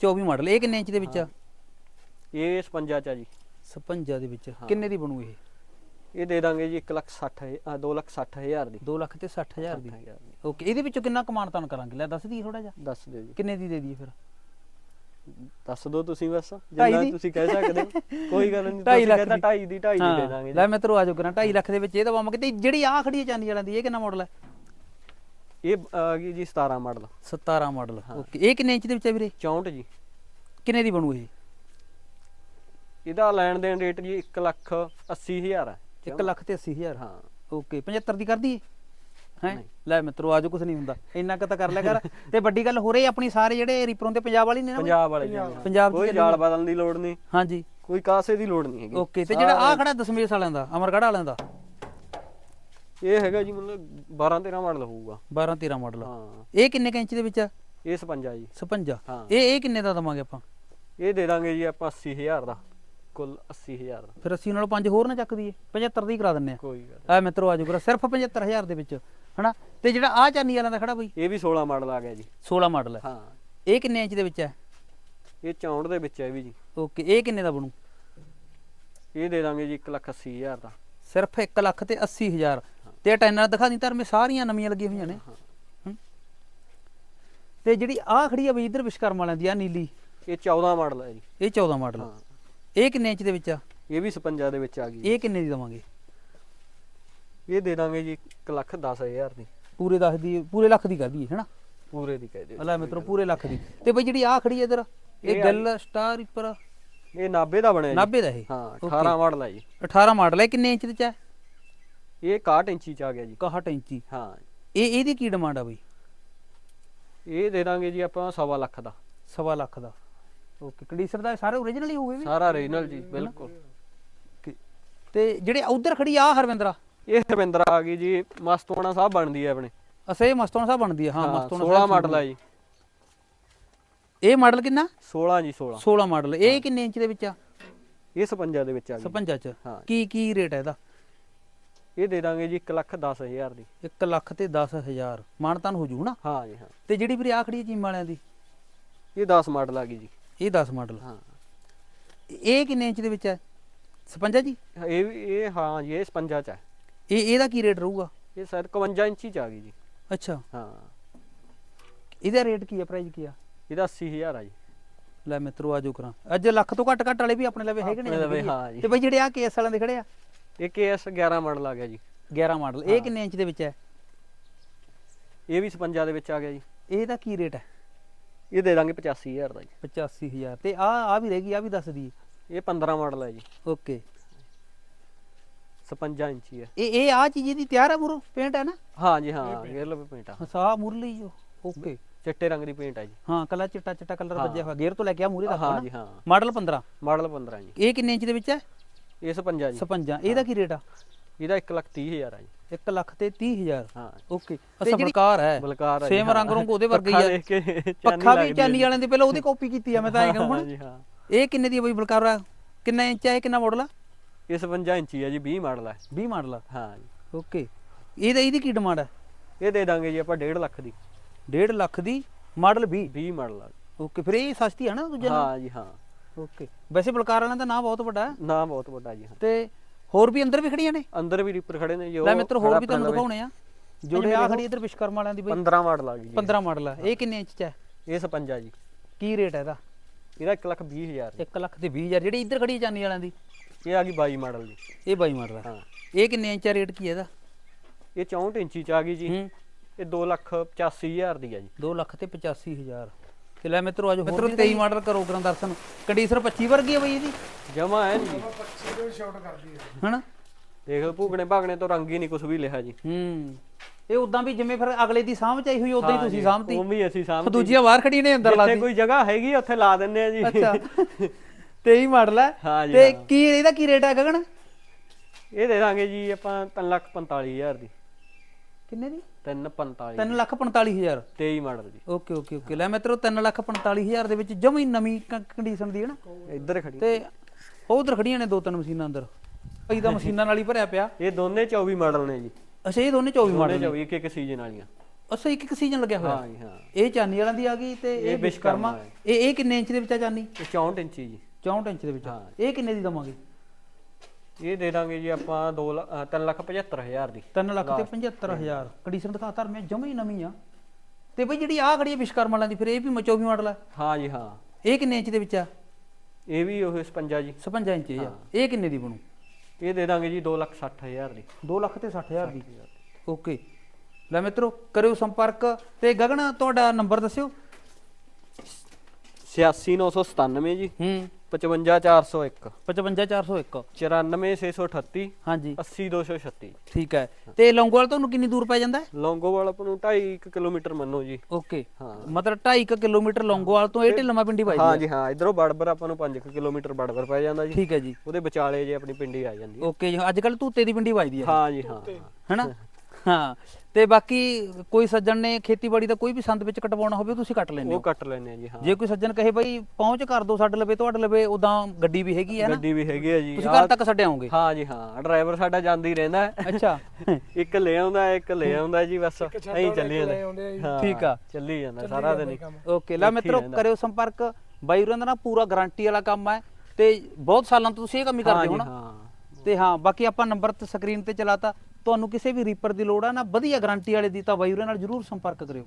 24 ਮਾਡਲ ਇਹ ਕਿੰਨੇ ਇੰਚ ਦੇ ਵਿੱਚ ਆ? ਇਹ 56 ਚ ਆ ਜੀ। 56 ਦੇ ਵਿੱਚ। ਕਿੰਨੇ ਦੀ ਬਣੂ ਇਹ? ਇਹ ਦੇ ਦਾਂਗੇ ਜੀ 1 ਲੱਖ 60 ਆ 2 ਲੱਖ 60000 ਦੀ। 2 ਲੱਖ ਤੇ 60000 ਦੀ। 60000 ਦੀ। ਓਕੇ ਇਹਦੇ ਵਿੱਚੋਂ ਕਿੰਨਾ ਕਮਾਣ ਤਾਨ ਕਰਾਂਗੇ? ਲੈ ਦੱਸ ਦਈਏ ਥੋੜਾ ਜਿਹਾ। ਦੱਸ ਦਿਓ ਜੀ। ਕਿੰਨੇ ਦੀ ਦੇ ਦਈਏ ਫਿਰ? ਦੱਸ ਦਿਓ ਤੁਸੀਂ ਬਸ। ਢਾਈ ਜਿੰਨਾ ਦੀ? ਤੁਸੀਂ ਕਹਿ ਸਕਦੇ ਹੋ। ਕੋਈ ਗੱਲ ਨਹੀਂ ਢਾਈ ਤੁਸੀਂ ਲੱਖ ਕਹਿੰਦਾ ਦੀ। 2.5 ਦੀ 2.5 ਦੀ ਦੇ ਦਾਂਗੇ ਲੈ ਮੈਂ ਤੈਨੂੰ ਆਜੋ ਕਰਾਂ। 2.5 ਲੱਖ ਦੇ ਵਿੱਚ ਇਹ ਤੇ ਜਿਹੜੀ ਆ ਖੜੀ ਹੈ ਚਾਂਦੀ ਵਾਲਾਂ ਦੀ ਇਹ ਕਿੰਨਾ ਮਾਡਲ ਹੈ? ਇਹ ਆ ਗਈ ਜੀ 17 ਮਾਡਲ 17 ਮਾਡਲ ਓਕੇ ਇਹ ਕਿੰਨੇ ਇੰਚ ਦੇ ਵਿੱਚ ਹੈ ਵੀਰੇ? 64 ਜੀ। ਕਿੰਨੇ ਦੀ ਬਣੂ ਇਹ? ਇਹਦਾ ਲੈਣ ਦੇਣ ਰੇਟ ਜੀ 1 ਲੱਖ 80000 ਹੈ। 1 ਲੱਖ ਤੇ 80000 ਹਾਂ। ਓਕੇ 75 ਦੀ ਕਰ ਦਈਏ ਹੈ। ਲੈ ਮਿੱਤਰੋ ਆਜੋ ਕੁਝ ਨਹੀਂ ਹੁੰਦਾ। ਇੰਨਾ ਕੁ ਤਾਂ ਕਰ ਲਿਆ ਕਰ। ਤੇ ਵੱਡੀ ਗੱਲ ਹੋ ਰਹੀ ਆਪਣੀ ਸਾਰੇ ਜਿਹੜੇ ਰੀਪਰੋਂ ਦੇ ਪੰਜਾਬ ਵਾਲੀ ਨੇ ਨਾ? ਪੰਜਾਬ ਵਾਲੇ। ਪੰਜਾਬ 'ਚ ਕੋਈ ਜਾਲ ਬਦਲਣ ਦੀ ਲੋੜ ਨਹੀਂ। ਹਾਂਜੀ। ਕੋਈ ਕਾਸੇ ਦੀ ਲੋੜ ਨਹੀਂ ਹੈਗੀ। ਓਕੇ ਤੇ ਜਿਹੜਾ ਆ ਖੜਾ ਦਸਮੇਸ਼ ਵਾਲਿਆਂ ਦਾ ਅਮਰਗੜ੍ਹ ਵਾਲਿਆਂ ਦਾ? ਇਹ ਹੈਗਾ ਜੀ ਮਤਲਬ 12 13 ਮਾਡਲ ਹੋਊਗਾ। 12 13 ਮਾਡਲ ਹਾਂ। ਇਹ ਕਿੰਨੇ ਕੁ ਇੰਚ ਦੇ ਵਿੱਚ ਆ? ਇਹ 56 ਜੀ। 56 ਹਾਂ। ਇਹ ਇਹ ਕਿੰਨੇ ਦਾ ਦਵਾਂਗੇ ਆਪਾਂ? ਇਹ ਦੇ ਦਾਂਗੇ ਜੀ ਆਪਾਂ 80000 ਦਾ। ਕੁੱਲ 80000 ਦਾ ਫਿਰ ਅਸੀਂ ਨਾਲ ਪੰਜ ਹੋਰ ਨਾ ਚੱਕ ਦਈਏ 75 ਦੀ ਕਰਾ ਦਿੰਨੇ ਆ। ਕੋਈ ਗੱਲ ਆ ਮਿੱਤਰੋ ਆਜੋ ਕਰਾ ਸਿਰਫ 75000 ਦੇ ਵਿੱਚ ਹਨਾ? ਤੇ ਜਿਹੜਾ ਆ ਚਾਨੀ ਵਾਲਿਆਂ ਦਾ ਖੜਾ ਬਈ? ਇਹ ਵੀ 16 ਮਾਡਲ ਆ ਗਿਆ ਜੀ। 16 ਮਾਡਲ ਹੈ ਹਾਂ। ਇਹ ਕਿੰਨੇ ਇੰਚ ਦੇ ਵਿੱਚ ਹੈ ਇਹ 64 ਦੇ ਵਿੱਚ ਹੈ ਵੀ ਜੀ। ਓਕੇ ਇਹ ਕਿੰਨੇ ਦਾ ਬਣੂ? ਇਹ ਦੇ ਦਾਂਗੇ ਜੀ 180000 ਦਾ। ਸਿਰਫ 1 ਲੱਖ ਤੇ 80000 ਤੇ ਟੈਨਰ ਦਿਖਾ ਦੀ ਧਰਮੇ ਸਾਰੀਆਂ ਨਵੀਆਂ ਲੱਗੀਆਂ ਹੋਈਆਂ ਨੇ। ਤੇ ਜਿਹੜੀ ਆ ਖੜੀ ਆ ਬਈ ਇਧਰ ਵਿਸ਼ਕਰਮ ਵਾਲਿਆਂ ਦੀ ਆ ਨੀਲੀ। ਇਹ 14 ਮਾਡਲ ਹੈ ਜੀ। ਇਹ 14 ਮਾਡਲ ਹਾਂ। ਇਹ ਕਿੰਨੇ ਇੰਚ ਦੇ ਵਿੱਚ ਆ? ਇਹ ਵੀ 56 ਦੇ ਵਿੱਚ ਆ ਗਈ। ਇਹ ਕਿੰਨੇ ਦੀ ਦਵਾਂਗੇ? ਇਹ ਦੇ ਦਾਂਗੇ ਜੀ 1 ਲੱਖ 10000 ਦੀ। ਪੂਰੇ 10 ਦੀ ਪੂਰੇ ਲੱਖ ਦੀ ਕਰ ਦਈਏ ਹਨਾ ਪੂਰੇ ਦੀ ਕਹਿ ਦਿਓ ਅੱਲਾ ਮਿੱਤਰੋ ਪੂਰੇ ਲੱਖ ਦੀ। ਤੇ ਬਈ ਜਿਹੜੀ ਆ ਖੜੀ ਹੈ ਇਧਰ ਇਹ ਗੱਲ ਸਟਾਰ ਰਿਪਰ ਇਹ 90 ਦਾ ਬਣਿਆ ਜੀ। 90 ਦਾ ਇਹ? ਹਾਂ Okay. 18 ਮਾਡਲ ਹੈ ਜੀ। 18 ਮਾਡਲ ਹੈ ਕਿੰਨੇ ਇੰਚ ਦੇ ਚ ਹੈ ਇਹ 61 ਇੰਚੀ ਚ ਆ ਗਿਆ ਜੀ। 61 ਇੰਚੀ। ਹਾਂ। ਇਹ ਇਹਦੀ ਕੀ ਡਿਮਾਂਡ ਆ ਬਈ? ਇਹ ਦੇ ਦਾਂਗੇ ਜੀ ਆਪਾਂ ਸਵਾ ਲੱਖ ਦਾ। ਸਵਾ ਲੱਖ ਦਾ। ਓਕੇ ਕੰਡੀਸ਼ਨ ਦਾ ਸਾਰੇ ਓਰੀਜਨਲ ਹੀ ਹੋਵੇ ਵੀ? ਸਾਰਾ ਓਰੀਜਨਲ ਜੀ ਬਿਲਕੁਲ। Okay. ਤੇ ਜਿਹੜੇ ਉਧਰ ਖੜੀ ਆ ਹਰਵਿੰਦਰਾ? ਇਹ ਹਰਵਿੰਦਰ ਆ ਗਈ ਜੀ ਮਸਤੋਣਾ ਸਾਹਿਬ ਬਣਦੀ ਹੈ ਆਪਣੇ। ਅਸੇ ਮਸਤੋਣਾ ਸਾਹਿਬ ਬਣਦੀ ਆ ਹਾਂ ਹਾਂ ਮਸਤੋਣਾ 16 ਮਾਡਲ ਹੈ। ਜੀ। ਇਹ ਮਾਡਲ ਕਿੰਨਾ? 16 ਜੀ 16 16 ਮਾਡਲ। ਇਹ ਕਿੰਨੇ ਇੰਚ ਦੇ ਵਿੱਚ ਆ? ਇਹ 56 ਦੇ ਵਿੱਚ ਆ ਗਈ। 56 ਚ। ਹਾਂ। ਕੀ ਕੀ ਰੇਟ ਹੈ ਇਹਦਾ? ਇਹ ਦੇ ਦਾਂਗੇ ਜੀ 1 ਲੱਖ 10000 ਦੀ। 1 ਲੱਖ ਤੇ 10000 ਮਾਨਤਾਨ ਹੋ ਜੂ ਨਾ। ਹਾਂ ਜੀ ਹਾਂ। ਤੇ ਜਿਹੜੀ ਵੀਰੇ ਆ ਖੜੀ ਹੈ ਚੀਮ ਵਾਲਿਆਂ ਦੀ? ਇਹ 10 ਮਾਡਲ ਆ ਗਈ ਜੀ। ਇਹ 10 ਮਾਡਲ। ਹਾਂ। ਇਹ ਕਿੰਨੇ ਇੰਚ ਦੇ ਵਿੱਚ ਹੈ? 56 ਜੀ? ਇਹ ਵੀ ਇਹ ਹਾਂ ਜੀ ਇਹ 55 ਚ ਹੈ। ਇਹ ਇਹਦਾ ਕੀ ਰੇਟ ਰਹੂਗਾ? ਇਹ ਸ਼ਾਇਦ 51 ਇੰਚੀ ਚ ਆ ਗਈ ਜੀ। ਅੱਛਾ। ਹਾਂ। ਇਹਦਾ ਰੇਟ ਕੀ ਹੈ ਪ੍ਰਾਈਸ ਕੀ ਆ? ਇਹਦਾ 80000 ਆ ਜੀ। ਲੈ ਮਿੱਤਰੋ ਆਜੋ ਕਰਾਂ। ਅੱਜ ਲੱਖ ਤੋਂ ਘੱਟ ਘੱਟ ਵਾਲੇ ਵੀ ਆਪਣੇ ਲਵੇ ਹੈਗੇ ਨੇ ਹਾਂ ਜੀ। ਤੇ ਬਈ ਜਿਹੜੇ ਆ ਕੇਸ ਵਾਲਿਆਂ ਦੇ ਖੜੇ ਆ? ਇਹ KS 11 ਮਾਡਲ ਆ ਗਿਆ ਜੀ। 11 ਮਾਡਲ। ਇਹ ਕਿੰਨੇ ਇੰਚ ਦੇ ਵਿੱਚ ਹੈ? ਇਹ ਵੀ 56 ਦੇ ਵਿੱਚ ਆ ਗਿਆ ਜੀ। ਇਹਦਾ ਕੀ ਰੇਟ ਹੈ? ਇਹ ਦੇ ਦਾਂਗੇ 85000 ਦਾ ਜੀ। 85000 ਤੇ ਆ ਆ ਵੀ ਰਹਿ ਗਈ ਆ ਵੀ ਦੱਸ ਦੀ ਇਹ 15 ਮਾਡਲ ਹੈ ਜੀ। ਓਕੇ। 56 ਇੰਚੀ ਹੈ ਇਹ ਇਹ ਆ ਚੀਜ਼ ਇਹਦੀ ਤਿਆਰ ਆ ਮੂਰੋ ਪੇਂਟ ਹੈ ਨਾ? ਹਾਂ ਜੀ ਹਾਂ ਗੇਅਰ ਲਵੇ ਪੇਂਟ ਆ। ਸਾ ਮੁਰਲੀ ਜੋ। ਓਕੇ। ਚਿੱਟੇ ਰੰਗ ਦੀ ਪੇਂਟ ਹੈ ਜੀ। ਹਾਂ ਕੱਲਾ ਚਿੱਟਾ ਚਿੱਟਾ ਕਲਰ। ਵੱਜਿਆ ਹੋਇਆ। ਗੇਅਰ ਤੋਂ ਲੈ ਕੇ ਆ ਮੂਰੇ ਤੱਕ ਹਾਂ ਜੀ ਹਾਂ। ਮਾਡਲ 15 ਮਾਡਲ 15 ਜੀ। ਇਹ ਕਿੰਨੇ ਇੰਚ ਦੇ ਵਿੱਚ ਹੈ ਇਹ 56 ਜੀ। 56 ਇਹਦਾ ਕੀ ਰੇਟ ਆ? ਇਹਦਾ 1 ਲੱਖ 30000 ਹੈ ਜੀ। 1 ਲੱਖ ਤੇ 30000 ਹਾਂ। ਓਕੇ। ਅਸਾ ਬਲਕਾਰ ਹੈ। ਬਲਕਾਰ ਹੈ ਸੇਮ ਹਾਂ। ਰੰਗ ਰੰਗ ਉਹਦੇ ਵਰਗਾ ਹੀ ਪੱਖਾ ਹੈ ਵੀ ਚਾਨੀ ਹੈ ਵਾਲਿਆਂ ਦੇ ਪਹਿਲਾਂ ਉਹਦੀ ਕਾਪੀ ਕੀਤੀ ਆ ਮੈਂ ਤਾਂ ਐਂ ਕਹਾਂ ਹਾਂ ਹੁਣ ਹਾਂ। ਇਹ ਕਿੰਨੇ ਦੀ ਆ ਬਈ ਬਲਕਾਰ? ਕਿੰਨਾ ਇੰਚ ਹੈ ਕਿੰਨਾ ਮਾਡਲ ਆ? ਇਹ 56 ਇੰਚੀ ਹੈ ਜੀ 20 ਮਾਡਲ ਹੈ 20 ਮਾਡਲ ਆ? ਹਾਂ ਜੀ। ਓਕੇ। ਇਹਦਾ ਇਹਦੀ ਕੀ ਡਿਮਾਂਡ ਹੈ ਇਹ ਦੇ ਦਾਂਗੇ ਜੀ ਆਪਾਂ 1.5 ਲੱਖ ਦੀ। 1.5 ਲੱਖ ਦੀ ਮਾਡਲ 20 20 ਮਾਡਲ ਆ। ਓਕੇ ਫਿਰ ਇਹ ਸਸਤੀ ਹੈ ਨਾ ਦੂਜੇ ਨਾਲ ਹਾਂ ਜੀ ਹਾਂ। ਓਕੇ। ਵੈਸੇ ਬਲਕਾਰ ਵਾਲਿਆਂ ਦਾ ਨਾਮ ਬਹੁਤ ਵੱਡਾ ਹੈ। ਨਾਮ ਬਹੁਤ ਵੱਡਾ ਜੀ ਹਾਂ। ਤੇ ਹੋਰ ਵੀ ਅੰਦਰ ਵੀ ਖੜੀਆਂ ਨੇ? ਅੰਦਰ ਵੀ ਰੀਪਰ ਖੜੇ ਨੇ ਜੀ ਲੈ ਮਿੱਤਰ ਹੋਰ ਵੀ ਤੁਹਾਨੂੰ ਦਿਖਾਉਣੇ ਆ। ਜਿਹੜੇ ਆ ਖੜੀ ਇਧਰ ਵਿਸ਼ਕਰਮ ਵਾਲਿਆਂ ਦੀ ਬਈ। 15 ਮਾਡਲ ਆ ਗਈ। ਜੀ 15 ਮਾਡਲ ਆ ਇਹ ਕਿੰਨੇ ਇੰਚ ਚ ਹੈ? ਇਹ 56 ਜੀ। ਕੀ ਰੇਟ ਹੈ ਇਹਦਾ? ਇਹਦਾ 1 ਲੱਖ 20 ਹਜ਼ਾਰ। 1 ਲੱਖ ਤੇ 20000 ਜਿਹੜੀ ਇੱਧਰ ਖੜੀ ਹੈ ਚਾਨੀ ਵਾਲਿਆਂ ਦੀ? ਇਹ ਆ ਗਈ 22 ਮਾਡਲ ਜੀ ਇਹ 22 ਮਾਡਲ ਹਾਂ। ਇਹ ਕਿੰਨੇ ਇੰਚ ਦਾ ਰੇਟ ਕੀ ਹੈ ਇਹਦਾ? ਇਹ 64 ਇੰਚੀ ਚ ਆ ਗਈ ਜੀ। ਹੂੰ। ਇਹ 2 ਲੱਖ 85 ਹਜ਼ਾਰ ਦੀ ਆ ਜੀ। 2 ਲੱਖ ਤੇ 85000 ਤੇ ਲੈ ਮਿੱਤਰੋ ਆਜੋ ਮਿੱਤਰੋ 23 ਮਾਡਲ ਕਰੋ ਗਰਾਂ ਦਰਸ਼ਨ। ਕੰਡੀਸ਼ਨ 25 ਵਰਗੀ ਹੈ ਬਈ ਇਹਦੀ? ਜਮਾ ਹੈ ਜੀ। 25 ਦੇ ਸ਼ਾਟ ਕਰਦੀ ਹੈ। ਹਨਾ? ਦੇਖ ਲਓ ਭੂਗਣੇ ਭਾਗਣੇ ਤੋਂ ਰੰਗ ਹੀ ਨਹੀਂ ਕੁਝ ਵੀ ਲਿਆ ਜੀ। ਹੂੰ। ਇਹ ਉਦਾਂ ਵੀ ਜਿਵੇਂ ਫਿਰ ਅਗਲੇ ਦੀ ਸਾਂਭ ਚਾਹੀ ਹੋਈ ਉਦਾਂ ਹੀ ਤੁਸੀਂ ਸਾਂਭਤੀ। ਉਹ ਵੀ ਅਸੀਂ ਸਾਹਮਣੇ ਦੂਜੀਆਂ ਬਾਹਰ ਖੜੀਆਂ ਨੇ ਅੰਦਰ ਜਿੱਥੇ ਲਾਤੀ ਕੋਈ ਜਗ੍ਹਾ ਹੈਗੀ ਉੱਥੇ ਲਾ ਦਿੰਨੇ ਆ ਜੀ। ਅੱਛਾ। 23 ਮਾਡਲ ਹੈ ਹਾਂ ਜੀ, ਤੇ। ਕੀ ਇਹਦਾ ਕੀ ਰੇਟ ਹੈ ਗਗਨ? ਇਹ ਦੇ ਦਾਂਗੇ ਜੀ ਆਪਾਂ 345000 ਦੀ। ਕਿੰਨੇ ਦੀ? 345 3 ਲੱਖ 45000 23 ਮਾਡਲ ਜੀ। Okay okay okay. ਲੈ ਮਿੱਤਰੋ 3 ਲੱਖ 45000 ਦੇ ਵਿੱਚ ਜਮੀ ਨਵੀਂ ਕੰਡੀਸ਼ਨ ਦੀ ਹੈ ਨਾ। ਇੱਧਰ ਖੜੀ। ਤੇ ਉਹ ਉਧਰ ਖੜੀਆਂ ਨੇ ਦੋ ਤਿੰਨ ਮਸ਼ੀਨਾਂ ਅੰਦਰ। ਭਾਈ ਦਾ ਮਸ਼ੀਨਾਂ ਨਾਲ ਹੀ ਭਰਿਆ ਪਿਆ। ਇਹ ਦੋਨੇ 24 ਮਾਡਲ ਨੇ ਜੀ। ਅੱਛਾ ਇਹ ਦੋਨੇ 24 ਦੋਨੇ ਮਾਡਲ 24 ਇੱਕ ਇੱਕ ਸੀਜ਼ਨ ਵਾਲੀਆਂ। ਅੱਛਾ ਇੱਕ ਇੱਕ ਸੀਜ਼ਨ ਲੱਗਿਆ ਹੋਇਆ। ਹਾਂ ਜੀ ਹਾਂ। ਇਹ ਚਾਨੀ ਵਾਲਾਂ ਦੀ ਆ ਗਈ ਤੇ ਇਹ ਇਹ ਵਿਸ਼ਕਰਮਾ ਇਹ ਇਹ ਕਿੰਨੇ ਇੰਚ ਦੇ ਵਿੱਚ ਆ ਚਾਨੀ? ਇਹ 64 ਇੰਚੀ ਜੀ। 64 ਇੰਚ ਦੇ ਵਿੱਚ। ਆ। ਹਾਂ। ਇਹ ਕਿੰਨੇ ਦੀ ਦਵਾਂਗੇ? ਇਹ ਦੇ ਦਾਂਗੇ ਜੀ ਆਪਾਂ 2 3 ਲੱਖ 75000 ਦੀ। 3 ਲੱਖ ਤੇ 75000 ਕੰਡੀਸ਼ਨ ਦਿਖਾ ਧਰ ਮੈਂ ਜਮੀ ਨਵੀਂ ਆ। ਤੇ ਬਈ ਜਿਹੜੀ ਆ ਖੜੀ ਹੈ ਵਿਸ਼ਕਰਮਾ ਵਾਲਾਂ ਦੀ ਫਿਰ ਇਹ ਵੀ 24 ਮਾਡਲ ਆ। ਹਾਂ ਜੀ ਹਾਂ। ਇਹ ਕਿੰਨੇ ਇੰਚ ਦੇ ਵਿੱਚ ਆ? ਇਹ ਵੀ ਉਹ 56 ਜੀ। 56 ਇੰਚ ਇਹ ਆ। ਇਹ ਕਿੰਨੇ ਦੀ ਬਣੂ? ਇਹ ਦੇ ਦਾਂਗੇ ਜੀ 2 ਲੱਖ 60000 ਦੀ। 2 ਲੱਖ ਤੇ 60000 ਦੀ? ਓਕੇ। ਲੈ ਮਿੱਤਰੋ ਕਰਿਓ ਸੰਪਰਕ ਤੇ ਗਗਨ ਤੁਹਾਡਾ ਨੰਬਰ ਦੱਸਿਓ। 86997 ਜੀ। ਹੂੰ। 55401 55401 94638 ਹਾਂਜੀ। 80236 ਠੀਕ ਹੈ। ਤੇ ਲੌਂਗੋਵਾਲ ਤੁਹਾਨੂੰ ਕਿੰਨੀ ਦੂਰ ਪੈ ਜਾਂਦਾ ਹੈ? ਲੌਂਗੋਵਾਲ ਆਪਾਂ ਨੂੰ 2.5 ਕਿਲੋਮੀਟਰ ਮੰਨੋ ਜੀ। ਓਕੇ। ਹਾਂ। ਮਤਲਬ 2.5 ਕਿਲੋਮੀਟਰ ਲੌਂਗੋਵਾਲ ਤੋਂ ਇਹ ਢਿੱਲਮਾ ਪਿੰਡੀ ਵੱਜਦੀ ਹਾਂ। ਹੈ ਜੀ ਹਾਂ। ਇਧਰੋਂ ਬੜਬਰ ਆਪਾਂ ਨੂੰ 5 ਕਿਲੋਮੀਟਰ ਬੜਬਰ ਪੈ ਜਾਂਦਾ ਜੀ। ਠੀਕ ਹੈ ਜੀ। ਉਹਦੇ ਵਿਚਾਲੇ ਜੇ ਆਪਣੀ ਪਿੰਡੀ ਆ ਜਾਂਦੀ ਓਕੇ ਜੀ। ਅੱਜ ਕੱਲ ਤੂਤੇ ਦੀ ਪਿੰਡੀ ਵੱਜਦੀ ਹੈ। ਹਾਂ ਜੀ ਹਾਂ। ਹੈਨਾ? ਹਾਂ। ਤੇ ਬਾਕੀ ਕੋਈ ਸੱਜਣ ਨੇ ਖੇਤੀਬਾੜੀ ਦਾ ਕੋਈ ਵੀ ਸੰਦ ਵਿੱਚ ਕਟਵਾਉਣਾ ਹੋਵੇ ਤੁਸੀਂ ਕੱਟ ਲੈਂਦੇ ਉਹ ਹੋ। ਕੱਟ ਲੈਣੇ ਆ ਜੀ ਹਾਂ। ਜੇ ਕੋਈ ਸੱਜਣ ਕਹੇ ਬਈ ਪਹੁੰਚ ਕਰ ਦੋ ਸਾਡੇ ਲਵੇ ਤੁਹਾਡੇ ਲਵੇ ਉਦਾਂ ਗੱਡੀ ਵੀ ਹੈਗੀ ਹੈ ਨਾ। ਗੱਡੀ ਵੀ ਹੈਗੀ ਆ ਜੀ। ਤੁਸੀਂ ਘਰ ਤੱਕ ਛੱਡ ਆਉਂਗੇ ਹਾਂ ਜੀ ਹਾਂ। ਡਰਾਈਵਰ ਸਾਡਾ ਜਾਂਦਾ ਹੀ ਰਹਿੰਦਾ। ਹੈ। ਅੱਛਾ। (laughs) ਇੱਕ ਲੈ ਆਉਂਦਾ ਇੱਕ ਲੈ ਆਉਂਦਾ ਜੀ ਬਸ। ਐਂ ਚੱਲੀ ਜਾਂਦਾ। ਆ। ਹਾਂ ਠੀਕ ਆ। ਚੱਲੀ ਜਾਂਦਾ ਸਾਰਾ ਦਿਨ ਹੀ। ਓਕੇ ਲੈ ਮਿੱਤਰੋ ਕਰਿਓ ਸੰਪਰਕ। ਬਾਈ ਹੋਰਾਂ ਦਾ ਨਾ ਪੂਰਾ ਗਾਰੰਟੀ ਵਾਲਾ ਕੰਮ ਹੈ ਤੇ ਬਹੁਤ ਸਾਲਾਂ ਤੋਂ ਤੁਸੀਂ ਇਹ ਕੰਮ ਹੀ ਹਾਂ ਕਰਦੇ ਜੀ ਹੋ ਨਾ। ਹਾਂ। ਤੇ ਹਾਂ ਬਾਕੀ ਆਪਾਂ ਨੰਬਰ ਤੇ ਸਕਰੀਨ ਤੇ ਚਲਾਤਾ। ਤੁਹਾਨੂੰ ਕਿਸੇ ਵੀ ਰੀਪਰ ਦੀ ਲੋੜ ਆ, ਨਾ ਵਧੀਆ ਗਾਰੰਟੀ ਵਾਲੇ ਦੀ, ਤਾਂ ਬਾਈ ਹੋਰਾਂ ਨਾਲ ਜਰੂਰ ਸੰਪਰਕ ਕਰਿਓ।